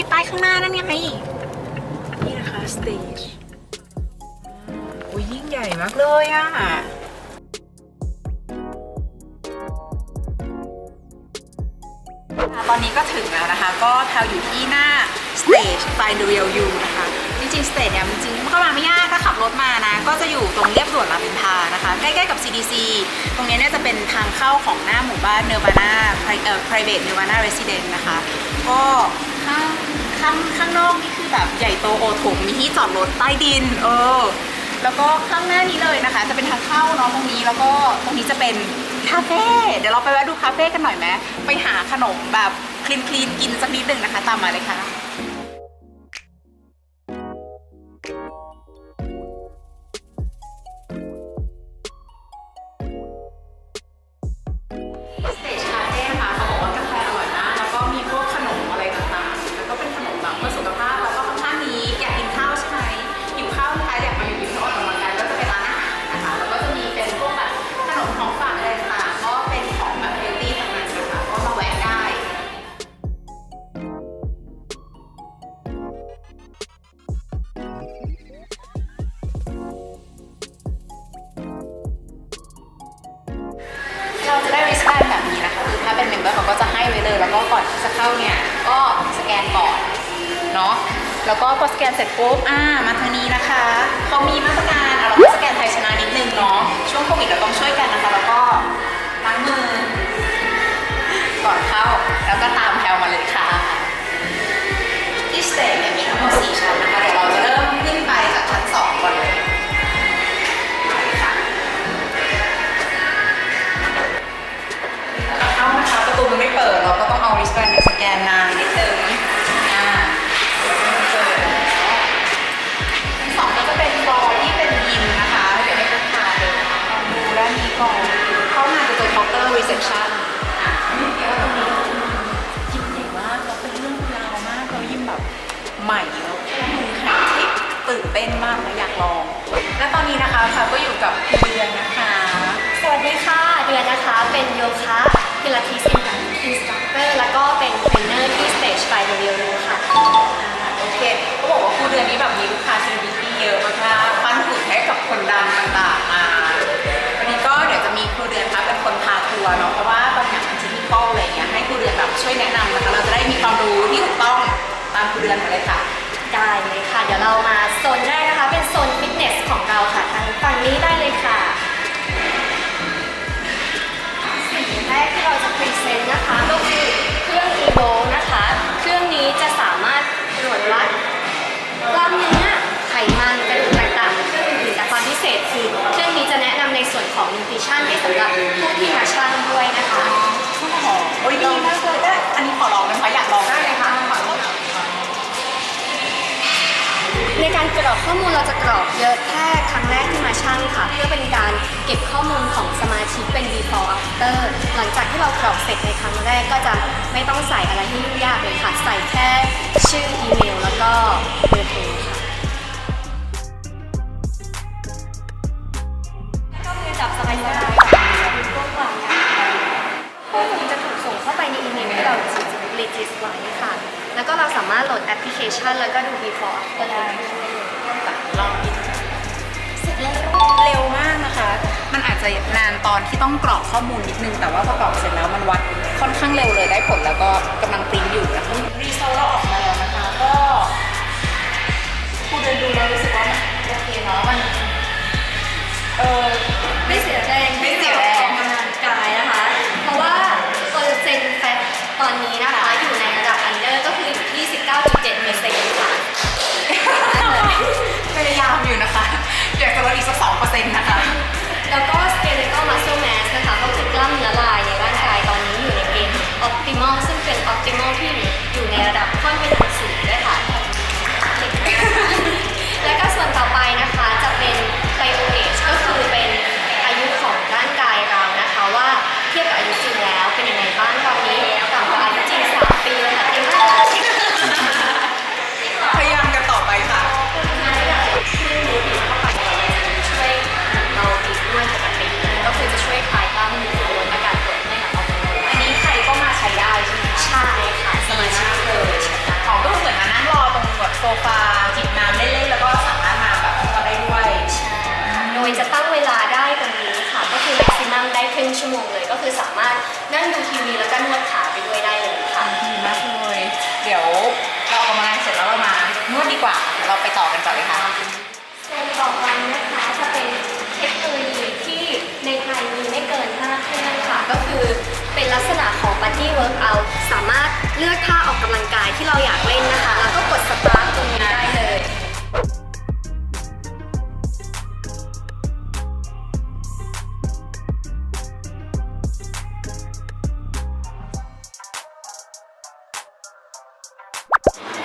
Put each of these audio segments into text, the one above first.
ยป้ายข้างหน้านั่นไงนี่นะคะสเตจอุ้ยยิ่งใหญ่มากเลยอะตอนนี้ก็ถึงแล้วนะคะ ก็แถวอยู่ที่หน้า Stage Find the Real You นะคะ จริงๆ Stage เนี่ยจริงๆมันก็มาไม่ยากถ้าขับรถมานะ ก็จะอยู่ตรงเรียบด่วนรามอินทรานะคะ ใกล้ๆกับ CDC ตรงนี้เนี่ยจะเป็นทางเข้าของหน้าหมู่บ้าน Nirvana Pri- เอ่อ Private Nirvana Residence นะคะ ก็ข้าง ข้างข้างนอกนี่คือแบบใหญ่โตโอโถงมีที่จอดรถใต้ดิน เออ แล้วก็ข้างหน้านี้เลยนะคะ จะเป็นทางเข้าเนาะตรงนี้แล้วก็ตรงนี้จะเป็นคาเฟ่เดี๋ยวเราไปแวะดูคาเฟ่กันหน่อยไหมไปหาขนมแบบคลีนคลีนๆกินสักนิดหนึ่งนะคะ ตามมาเลยค่ะ เนาะแล้วก็พอสแกนเสร็จปุ๊บอ่ามาทางนี้นะคะเขามีมาตรการเราก็สแกนไทยชนะนิดนึงเนาะช่วงโควิดเราต้องช่วยกันนะคะ แล้วก็ล้างมือก่อนเข้าแล้วก็ตามแถวมาเลยค่ะที่สเตจเนี่ยมีทั้งหมด4ชั้นนะคะเดี๋ยวเราจะเริ่มขึ้นไปจากชั้น2ก่อนเลยค่ะเข้านะคะประตูมันไม่เปิดเราก็ต้องเอาริสแบนสแกน ตอร์รีเซพชันอะแล้วตรงนี้ยิมใหญ่มากแล้วเป็นเรื่องราวมากแล้วยิมแบบใหม่แล้วข้อมูลไฮเทคตื่นเต้นมากและอยากลอง และตอนนี้นะคะค่ะก็อยู่กับเดือนนะคะ สวัสดีค่ะ เดือนนะคะเป็นโยคะพิลาทิสอินสตรัคเตอร์แล้วก็เป็นเทรนเนอร์ที่ Stage by the Real You ค่ะโอเคเขาบอกว่าครูเดือนนี้แบบมีลูกค้าเซเลบริตี้เยอะมากๆปั้นหุ่นให้กับคนดังต่างๆมา มีครูเดือนคะเป็นคนพาทัวร์เนาะเพราะว่าบางอย่างมันเทคนิคอลอะไรเงี้ยให้ครูเดือนแบบช่วยแนะนำนะคะเราจะได้มีความรู้ที่ถูกต้องตามครูเดือนมาเลยค่ะได้เลยค่ะ เดี๋ยวเรามาโซนแรกนะคะ เป็นโซนฟิตเนสของเราค่ะทางฝั่งนี้ได้เลยค่ะสิ่งแรกที่เราจะพรีเซนต์นะคะก็คือ ข้อมูลเราจะกรอกเยอะแค่ครั้งแรกที่มาช่างค่ะ เพื่อเป็นการเก็บข้อมูลของสมาชิกเป็น before after หลังจากที่เรากรอกเสร็จในครั้งแรกก็จะไม่ต้องใส่อะไรที่ยุ่งยากเลยค่ะ ใส่แค่ชื่ออีเมลแล้วก็เบอร์โทรค่ะก็มือจับสบายๆค่ะดูกว้างข้อมูลจะถูกส่งเข้าไปในอีเมลที่เรารีจิสไว้ค่ะ แล้วก็เราสามารถโหลดแอปพลิเคชัน แล้วก็ดู before after ได้ เร็วมากนะคะ มันอาจจะนานตอนที่ต้องกรอกข้อมูลนิดนึง แต่ว่าพอกรอกเสร็จแล้วมันวัดค่อนข้างเร็วเลยได้ผลแล้วก็กำลังปริ้นอยู่นะคะรีโซลเราออกมาแล้วนะคะก็ผู้เดินดูแล้วรู้สึกว่ามันโอเคเนาะมันเออไม่เสียใจ ซ็นต์นะคะ แล้วก็ skeletal muscle mass นะคะก็คือกล้ามเนื้อลายในร่างกายตอนนี้อยู่ในเกณฑ์ optimal ซึ่งเป็น optimal ที่ ลักษณะของ Body Workout สามารถเลือกท่าออกกำลังกายที่เราอยากเล่นนะคะ แล้วก็กดสตาร์ทตรงนี้ได้เลย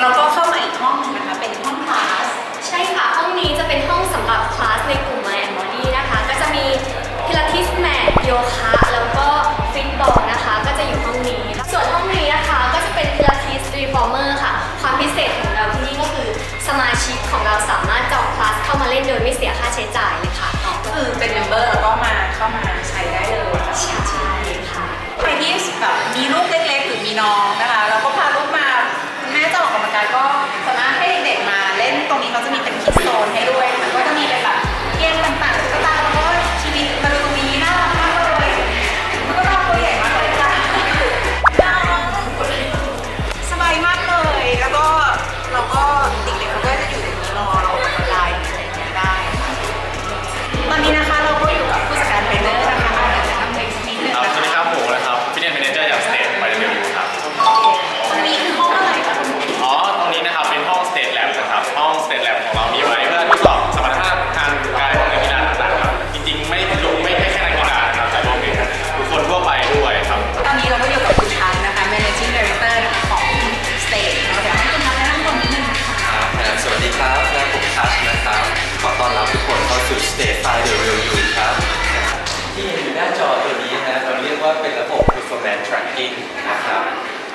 เราก็เข้า ใช่ค่ะใครที่แบบมีลูกเล็กๆหรือมีน้อง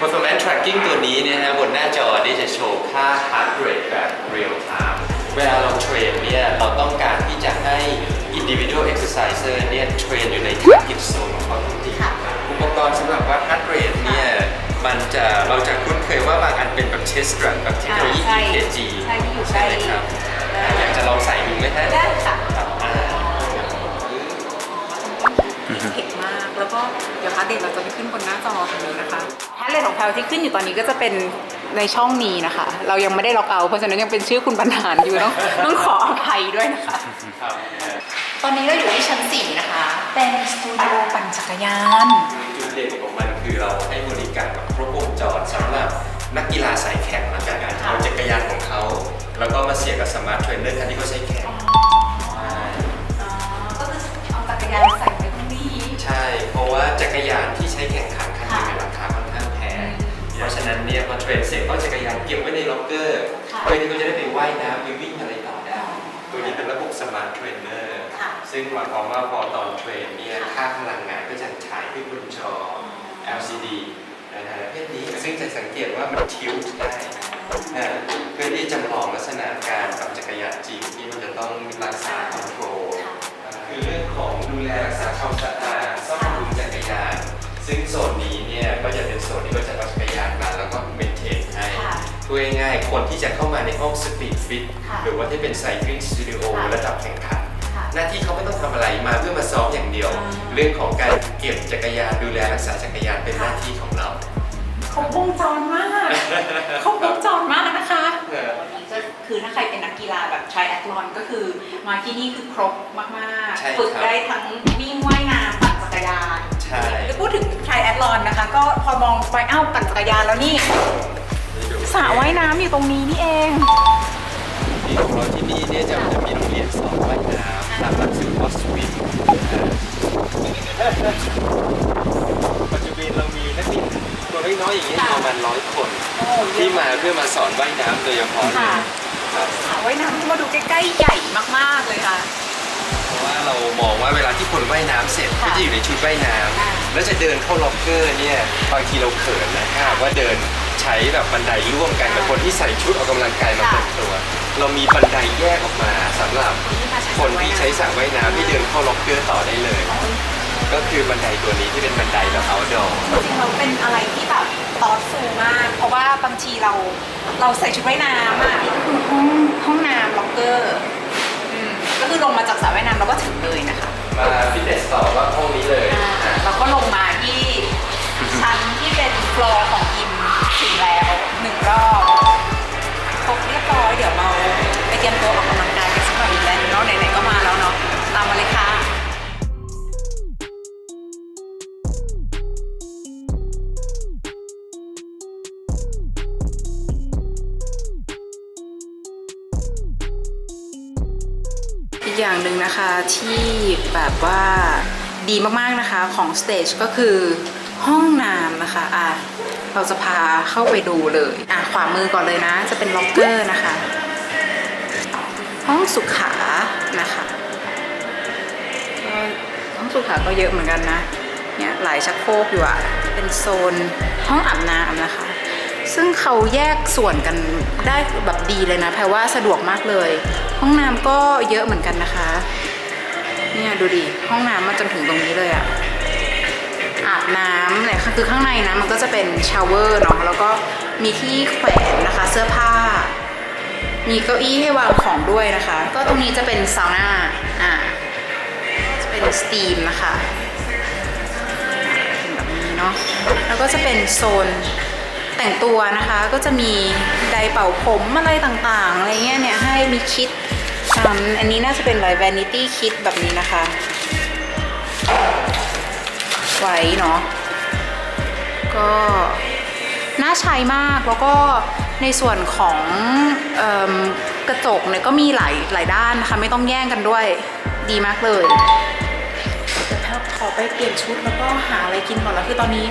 performance tracking ตัวนี้เนี่ยนะบนหน้าจอนี่จะโชว์ค่า heart rate แบบ real time เวลาเราเทรนเนี่ยเราต้องการที่จะให้ individual exerciser เนี่ยเทรนอยู่ใน target zone ของเขาจริงๆอุปกรณ์สำหรับวัด heart rate เนี่ยมันจะเราจะคุ้นเคยว่าบางอันเป็นแบบ chest strap แบบเทคโนโลยีใช่ EKG ใช่ที่อยู่ใช่ไหมใกล้ครับอ่าอยากจะลองใส่ดูไหมฮะได้ค่ะ เดี๋ยวพาร์ทเดทเราจะไปขึ้นบนหน้าจอตรงนี้นะคะพาร์ทเดทของแพลที่ขึ้นอยู่ตอนนี้ก็จะเป็นในช่องนี้นะคะ เรายังไม่ได้ล็อกเอาท์เพราะฉะนั้นยังเป็นชื่อคุณบรรหารอยู่ต้องต้องขออภัยด้วยนะคะครับตอนนี้เราอยู่ที่ชั้น4นะคะ เป็นสตูดิโอปั่นจักรยาน จุดเด่นของมันคือเราให้บริการแบบครบวงจรสำหรับนักกีฬาสายแข่งและจากการเอาจักรยานของเขา แล้วก็มาเสียบกับสมาร์ทเทรนเนอร์คันที่เขาใช้แข่ง ว่าจักรยานที่ใช้แข่งขันคันหนึงเนี่ยราคาค่อนข้างแพง เพราะฉะนั้นเนี่ยพอเทรนเสร็จก็จักรยานเก็บไว้ในล็อกเกอร์ค่ะเพื่อที่เขาจะได้ไปว่ายน้ำไปวิ่งอะไรต่อได้ ตัวนี้เป็นระบบสมาร์ทเทรนเนอร์ค่ะซึ่งหมายความว่าพอตอนเทรนเนี่ยค่าพลังงานก็จะฉายขึ้นบนจอ LCD นะฮะเพศนี้ซึ่งจะสังเกตว่ามันทิวได้นะเพื่อที่จำลองลักษณะการขับจักรยานจริงที่มันจะต้องรักษาคอนโทรลคือเรื่องของดูแลรักษาความสะอาด ยาน ซึ่งโซนนี้เนี่ยก็จะเป็นโซนที่เขาจะเอาจักรยานมาแล้วก็เมนเทนให้ค่ะ พูดง่ายๆคนที่จะเข้ามาในห้องสปีดฟิตค่ะหรือว่าที่เป็นไซคลิงสตูดิโอค่ะ ระดับแข่งขัน ค่ะ หน้าที่เขาไม่ต้องทำอะไรมาเพื่อมาซ้อมอย่างเดียว อ่า เรื่องของการเก็บจักรยานดูแลรักษาจักรยานเป็นหน้าที่ของเราครบวงจรมากครบวงจรมากนะคะ เออวันนี้ก็คือถ้าใครเป็นนักกีฬาแบบ tri athlon ก็คือมาที่นี่คือครบมากใช่ๆฝึกครับได้ทั้งวิ่งว่ายน้ำปั่นจักรยาน ไปอ้าวปั่นจักรยานแล้วนี่สระว่ายน้ำอยู่ตรงนี้นี่เอง ที่ของเราที่นี่เนี่ยจะจะมีโรงเรียนสอนว่ายน้ำตามหลักสูตรออสวิมปัจจุบันเรามีนักเรียนตัวน้อยๆอย่างนี้ยประมาณร้อยคน ที่มาเพื่อมาสอนว่ายน้ำโดยเฉพาะเลยค่ะ สระว่ายน้ำที่มาดูใกล้ๆใหญ่มากๆเลยค่ะ เพราะว่าเรามองว่าเวลาที่คนว่ายน้ำเสร็จค่ะก็จะอยู่ในชุดว่ายน้อ่าำแล้วจะเดินเข้าล็อกเกอร์เนี่ยบางทีเราเขินนะถ้าหากว่าเดินใช้แบบบันไดร่วมกันกับคนที่ใส่ชุดออกกำลังกายมาเต็มตัว เรามีบันไดแยกออกมาสำหรับคนที่ใช้สระว่ายน้ำที่เดินเข้าล็อกเกอร์ต่อได้เลย ก็คือบันไดตัวนี้ที่เป็นบันไดแบบ outdoor จริงๆเราเป็นอะไรที่แบบตอดฟูมาก เพราะว่าบางทีเราเราใส่ชุดว่ายน้ำอะแล้วก็คือห้องห้องน้ำล็อกเกอร์อืม ก็คือลงมาจากสระว่ายน้ำเราก็ถึงเลยนะคะมาฟิตเนสต่อว่าห้องนี้เลยอ่าอะเราก็ลงมาที่ชั้นที่เป็นฟลอร์ของยิมถึงแล้วหนึ่งรอบครบเรียบร้อยเดี๋ยวรียมตัวออกกำลังกายกันสักหน่อยดีแล้วเนาะไหนๆก็มาแล้วเนาะตามมาเลยค่ะ กอย่างหนึ่งนะคะที่แบบว่าดีมากๆนะคะของสเตจก็คือห้องน้ำนะคะอะเราจะพาเข้าไปดูเลยอะขวามือก่อนเลยนะ จะเป็นล็อกเกอร์นะคะ ห้องสุขานะคะห้องสุขาก็เยอะเหมือนกันนะเนี่ยหลายชักโครกอยู่อะเป็นโซนห้องอาบน้ำนะคะ ซึ่งเขาแยกส่วนกันได้แบบดีเลยนะแพรว่าสะดวกมากเลย ห้องน้ำก็เยอะเหมือนกันนะคะ เนี่ยดูดิห้องน้ำมาจนถึงตรงนี้เลยอะอาบน้ำเนี่ยคือข้างในนะมันก็จะเป็นชาวเวอร์เนาะแล้วก็มีที่แขวนนะคะเสื้อผ้า มีเก้าอี้ให้วางของด้วยนะคะ ก็ตรงนี้จะเป็นซาวน่าอ่าจะเป็นสตีมนะคะเป็นแบบนี้เนาะแล้วก็จะเป็นโซน แต่งตัวนะคะก็จะมีไดร์เป่าผมอะไรต่างๆอะไรเงี้ยเนี่ยให้มีคิดทำอันนี้น่าจะเป็นอะไร vanity kit แบบนี้นะคะ ไว้เนาะก็น่าใช้มากแล้วก็ในส่วนของเอกระจกเนี่ยก็มีหลายหลายด้านนะคะไม่ต้องแย่งกันด้วยดีมากเลยเดี๋ยวแพทขอไปเปลี่ยนชุดแล้วก็หาอะไรกินก่อนแล้วคือตอนนี้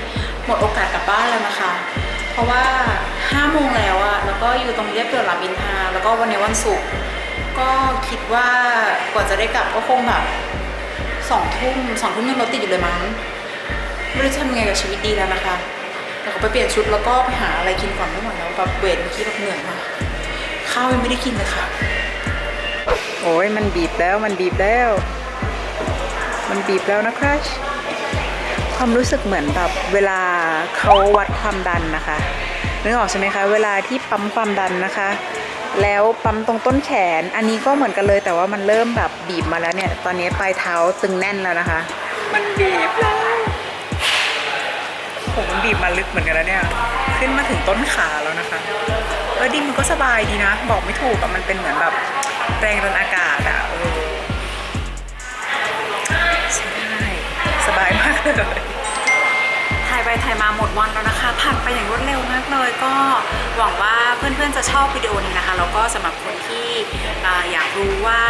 หมดโอกาสกลับบ้านแล้วนะคะ เพราะว่า5โมงแล้วอะแล้วก็อยู่ตรงเรียบด่วนรามอินทราแล้วก็วันนี้วันศุกร์ก็คิดว่ากว่าจะได้กลับก็คงแบบสองทุ่มสองทุ่มยังรถติดอยู่เลยมั้งไม่รู้จะทำยังไงกับชีวิตดีแล้วนะคะแต่ก็ไปเปลี่ยนชุดแล้วก็ไปหาอะไรกินก่อนไม่ไหวแล้วแบบเวทเมื่อกี้แบบเหนื่อยมากข้าวยังไม่ได้กินเลยค่ะโอ้ยมันบีบแล้วมันบีบแล้ว มันบีบแล้วนะครัช ความรู้สึกเหมือนแบบเวลาเขาวัดความดันนะคะนึกออกใช่ไหมคะ เวลาที่ปั๊มความดันนะคะ แล้วปั๊มตรงต้นแขน อันนี้ก็เหมือนกันเลยแต่ว่ามันเริ่มแบบบีบมาแล้วเนี่ย ตอนนี้ปลายเท้าตึงแน่นแล้วนะคะ มันบีบแล้วผมมันบีบมาลึกเหมือนกันแล้วเนี่ย ขึ้นมาถึงต้นขาแล้วนะคะ เออดิมันก็สบายดีนะ บอกไม่ถูกอะมันเป็นเหมือนแบบแรงดันอากาศอะเออใช่ สบายมากเลย ถ่ายไปถ่ายมาหมดวันแล้วนะคะ ผ่านไปอย่างรวดเร็วมากเลย ก็หวังว่าเพื่อนๆจะชอบวิดีโอนี้นะคะแล้วก็สำหรับคนที่ออยากรู้ว่า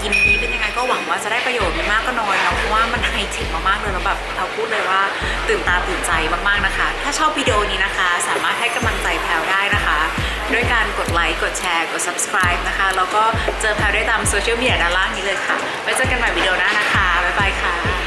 กินนี้เป็นยังไงก็หวังว่าจะได้ประโยชน์ไม่มากก็น้อยเนาะเพราะว่ามันไฮเทคมากๆเลยแล้วแบบเราพูดเลยว่าตื่นตาตื่นใจมากๆนะคะ ถ้าชอบวิดีโอนี้นะคะ สามารถให้กำลังใจแพลวได้นะคะด้วยการกดไลค์ กดแชร์ กด subscribe นะคะ แล้วก็เจอแพลวได้ตามโซเชียลมีเดียด้านล่างนี้เลยค่ะ ไว้เจอกันใหม่วิดีโอหน้านะคะ บ๊ายบายค่ะ